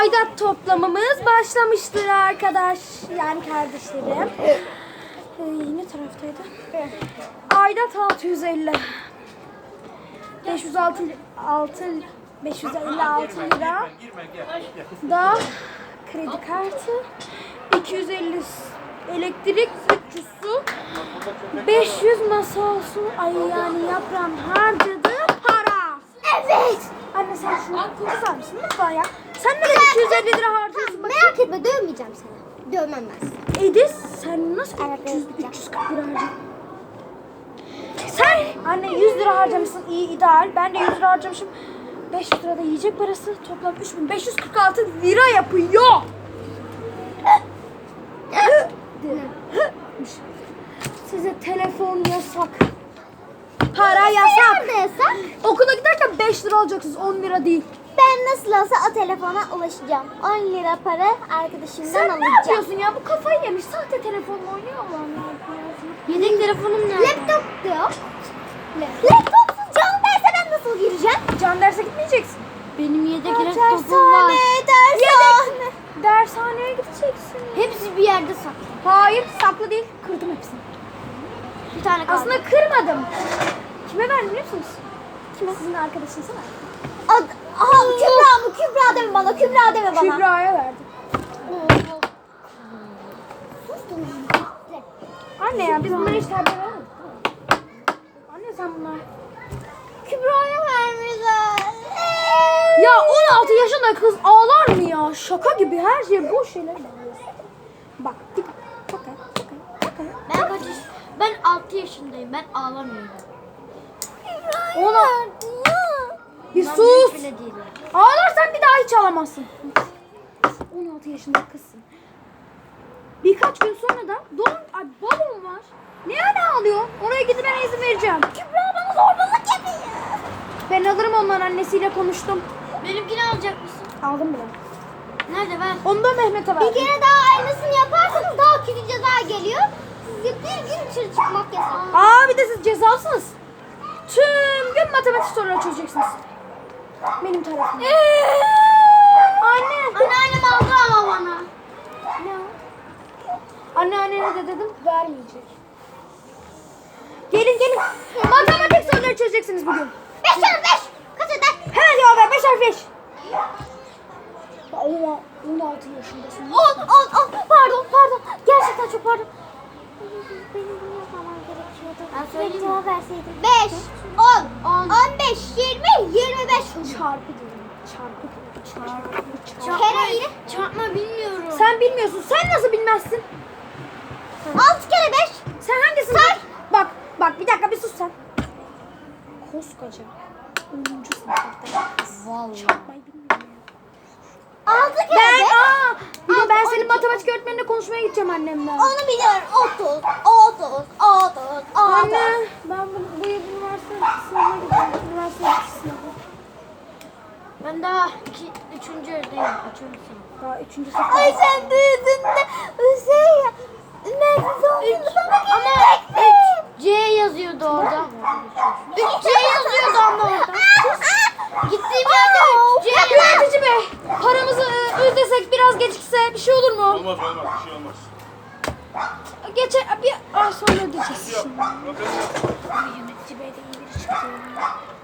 aidat toplamamız başlamıştır arkadaş. Yani kardeşlerim. Ee, yine taraftaydı. Aidat 650. 506 6 556 lira da kredi kartı 250 elektrik 300 su 500 masa olsun ay yani yaprağın harcadığı para Evet. Sen şunu kızar mısın lütfen ya sen neden 250 lira harcıyorsun bak Merak etme dövmeyeceğim seni. Dövmem ben seni. Edis sen nasıl Evet, 300, evet. 340 lira harcadın sen anne 100 lira harcamışsın iyi ideal ben de 100 lira harcamışım 500 lira da yiyecek parası toplam 3546 lira yapıyor Size telefon yasak. Para yasak. Yasak? Okula giderken 5 lira alacaksınız 10 lira değil. Ben nasıl olsa o telefona ulaşacağım. 10 lira para arkadaşımdan Sen ne alacağım. yapıyorsun ya? Bu kafayı yemiş. Sahte telefonla oynuyor Allah'ım. Yedek telefonum nerede? Laptop da yok. Laptopsuz canım derse ben nasıl gireceğim? Can derse gitmeyeceksin. Benim yedek Dershane, laptopum var. dershane. Dershaneye gideceksin. Hepsi bir yerde saklı. Hayır saklı değil. Kırdım hepsini. Bir tane kaldı. Aslında kırmadım. Kime verdim biliyor musunuz? Kime? Sizin arkadaşınıza verdim. Ad, aha Kübra mı? Kübra deme bana. Kübra deme bana. Kübra'ya verdim. Anne ya biz bunları hiç terbiye veremedik. Anne sen bunlar. Kübra'ya vermişler. Ya 16 yaşında kız ağlar mı ya? Şaka gibi her şey boş şeyler. Bak dik bak bak bak. Ben kaç yaş- Ben 6 yaşındayım. Ben ağlamıyorum. Ona bir sus. Ağlarsan bir daha hiç ağlamazsın. 16 yaşında kızsın. Birkaç gün sonra da doğum ay balon var. Ne yani ağlıyor? Oraya gidip ben izin vereceğim. Kübra bana zorbalık yapıyor. Ben alırım onların annesiyle konuştum. Benimkini alacak mısın? Aldım bile. Nerede ver? Onu da Mehmet'e Bir verdim. kere daha aynısını yaparsanız daha kötü ceza geliyor. Size bir gün dışarı çıkmak yasak. Aa bir de siz cezalısınız. Tüm gün matematik soruları çözeceksiniz. Benim tarafım. Anne. Anneannem aldı ama bana. Ne? Anneannene de dedim vermeyecek. Gelin gelin. Matematik soruları çözeceksiniz bugün. 25 25 çarpı diyorum. Çarpı. Çarpı. Çarpı. Kere ile. Çarpma bilmiyorum. Sen bilmiyorsun. Sen nasıl bilmezsin? 6 kere 5. Sen hangisini? Say. Bak bak bir dakika bir sus sen. Koskoca. 10. sınıfta. Vallahi. Çarpmayı bilmiyorum. 6 kere ben ama ben senin matematik öğretmenine konuşmaya gideceğim annemle. Onu biliyorum. 30, 30, 30, 30. Anne ben bu, bu yıl üniversite sınavına gidiyorum. Üniversite sınavı. Ben daha iki, üçüncü ördeyim. Üçüncü sınıf. Daha üçüncü sınıf. Ay sen büyüdüğünde Hüseyin. Üniversite sonunda bana. Ama C yazıyordu orada. Üç C yazıyordu ama orada. Ödesek biraz gecikse bir şey olur mu? Olmaz olmaz bir şey olmaz. Geçe bir ay sonra ödeyeceğiz Yap. şimdi. Ay, Yönetici bey de iyi biri çıktı.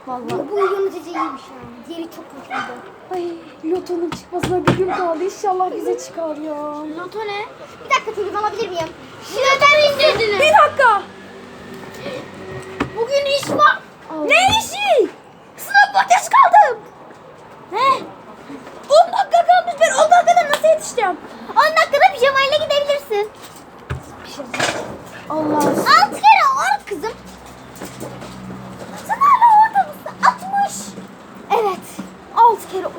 Bu, bu yönetici iyiymiş yani. Diğeri çok kötüydü. Ay lotonun çıkmasına bir gün kaldı. İnşallah bize çıkar ya. Loto ne? Bir dakika telefon alabilir miyim? Neden izlediniz? Bir dakika. Bugün iş var. Ne işi? Sınav geç kaldım. Ne? 10 dakika kalmış. Ben 10 dakikada nasıl yetişeceğim? 10 dakikada pijamayla gidebilirsin. Allah. 6 kere 10 kızım. Sen hala orada mısın? 60. Evet. 6 kere 10.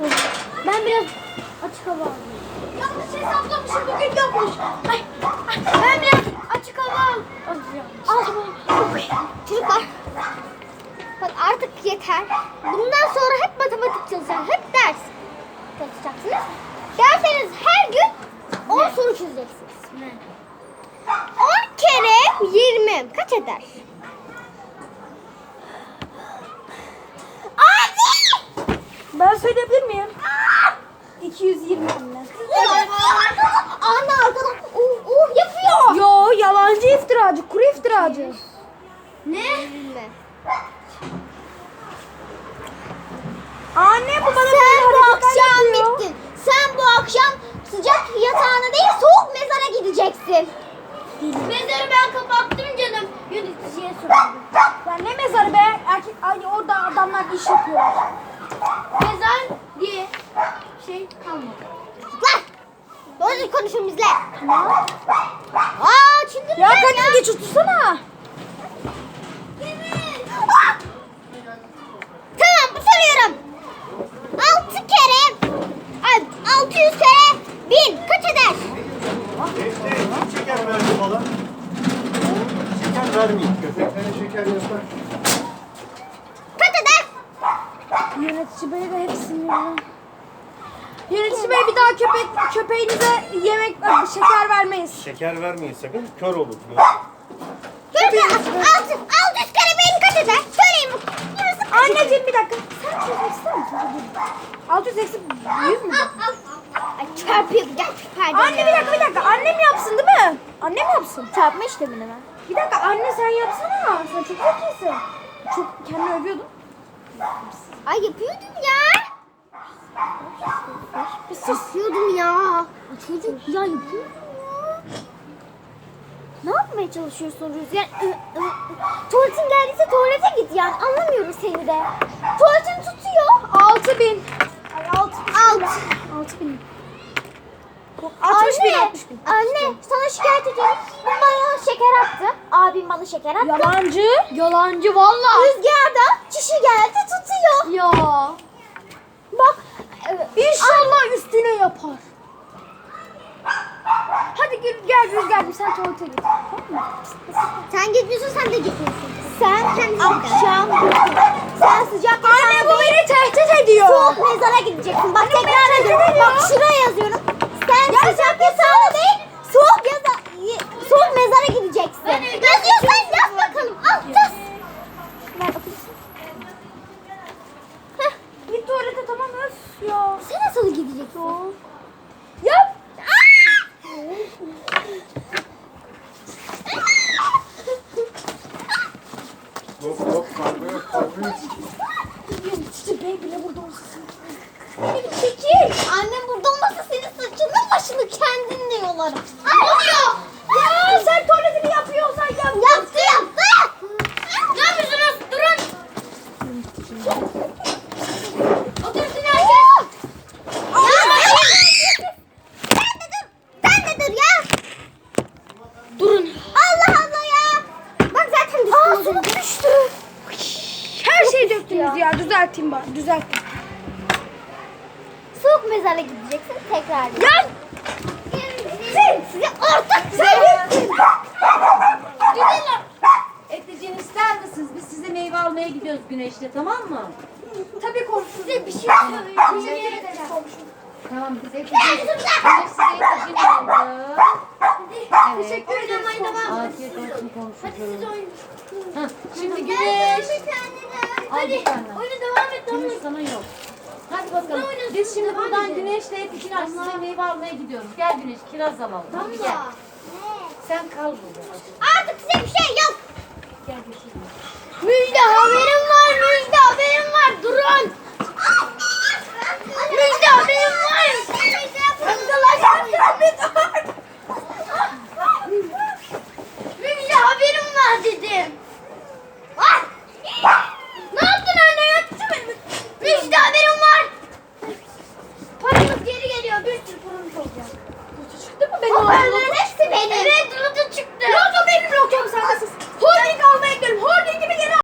Ben biraz açık hava alayım. Yanlış yapmış. Ay, Ben açık hava alacağım. Al. Bak artık yeter. Bundan sonra hep matematik çalışacağız. Hep ders çalışacaksınız. Derseniz her gün 10 soru çözeceksiniz. Ne? 10 kere 20 kaç eder? Ben söyleyebilir miyim? 220 anne. Anne iftiracı, kuru iftiracı. Ne? Anne bu bana Sen böyle bu hareketler akşam yapıyor. bittin. Sen bu akşam sıcak yatağına değil soğuk mezara gideceksin. Mezarı ben kapattım canım. Yöneticiye sordum. Ya ne mezarı be? Erkek, ay orada adamlar iş yapıyorlar. Mezar diye şey kalmadı. Lan! Doğru konuşun bizle. Aa çıldıracağım Ya kaçın geç otursana. Ah! Tamam soruyorum. 6 kere ay, 600 kere 1000 kaç eder? Hiç şeker verdi falan. Şeker vermeyin. Köpeklere şeker yasak. Kaç eder? Yönetici bey de hep sinirli. Yönetici bey bir daha köpek köpeğinize yemek şeker vermeyiz. Şeker vermeyin sakın. Kör olur. Şöyle 6 600 kere 1000 kaç eder? Söyleyin bu. Burası eder? Anneciğim bir dakika. Sen misin? 600 eksi 100 mü? Ay çarpıyor gel pardon. Anne bir dakika bir dakika. Annem yapsın değil mi? Annem yapsın. Çarpma işlemini mi? Bir dakika anne sen yapsana. Sen çok zekisin. Çok kendini övüyordun. Ay yapıyordum ya. Yapıyordum ya. Çocuk ya yapıyordum ya. Ne yapmaya çalışıyorsun Rüzgar? Tuvaletin geldiyse tuvalete git yani. Anlamıyorum seni de. Tuvaletin tutuyor. 6000. Ay 6000. Alt. 6000. 60 bin Anne, 60 bin. Anne sana şikayet ediyorum. Bu bana şeker attı. Abim bana şeker attı. Yalancı. Yalancı valla. Rüzgarda çişi geldi tutuyor. Ya. Bak. İnşallah üstüne yapar. Hadi gel, gel Rüzgar'cığım sen tuvalete git. Tamam mı? Sen gitmiyorsun sen de gitmiyorsun. Sen kendi akşam sen sıcak Anne bu beni tehdit ediyor. soğuk mezara gideceksin. Bak tekrar ediyorum. Bak şuraya yazıyorum. Sen sıcak yatağına değil soğuk yaza soğuk mezara gideceksin. Yazıyorsan yaz bakalım. Al yaz. Ver bakayım. Heh, Git tuvalete tamam öf ya. Sen nasıl gideceksin? Yap. Yok yok kavga yok kavga yok. Bey bile burada olsun. Çekil. Annem burada olmasa senin saçını başını kendin de yolarım. Ne oluyor? Ya sen tuvaletini yapıyorsan yap. Yaptı yaptı. Ne yapıyorsunuz? Durun. Otursun herkes. Ya sen de dur. Sen de dur ya. Durun. Allah Allah ya. Bak zaten düştü. Aa su düştü. Her şeyi döktünüz ya. Düzelteyim bak. Düzelteyim. Soğuk mezara gideceksin tekrar. Ya Sen size ortak sen. Eteciğim ister misiniz? Biz size meyve almaya gidiyoruz güneşte tamam mı? tabii komşu. Size bir şey söyleyeyim. Tamam biz Eteciğim. Güneş size Eteciğim aldı. Evet. Teşekkür ederim. Afiyet olsun komşucuğum. Hah, Şimdi güneş. Al bir tane. Oyuna devam et. Güneş sana yok. Hadi bakalım. Biz şimdi buradan güneşle Eteciğim size meyve almaya gidiyoruz. Gel güneş kiraz alalım. Hadi gel. Sen kal burada. Artık size bir şey yok. Gel geçelim. Müjde haberim var. Müjde haberim var. Durun.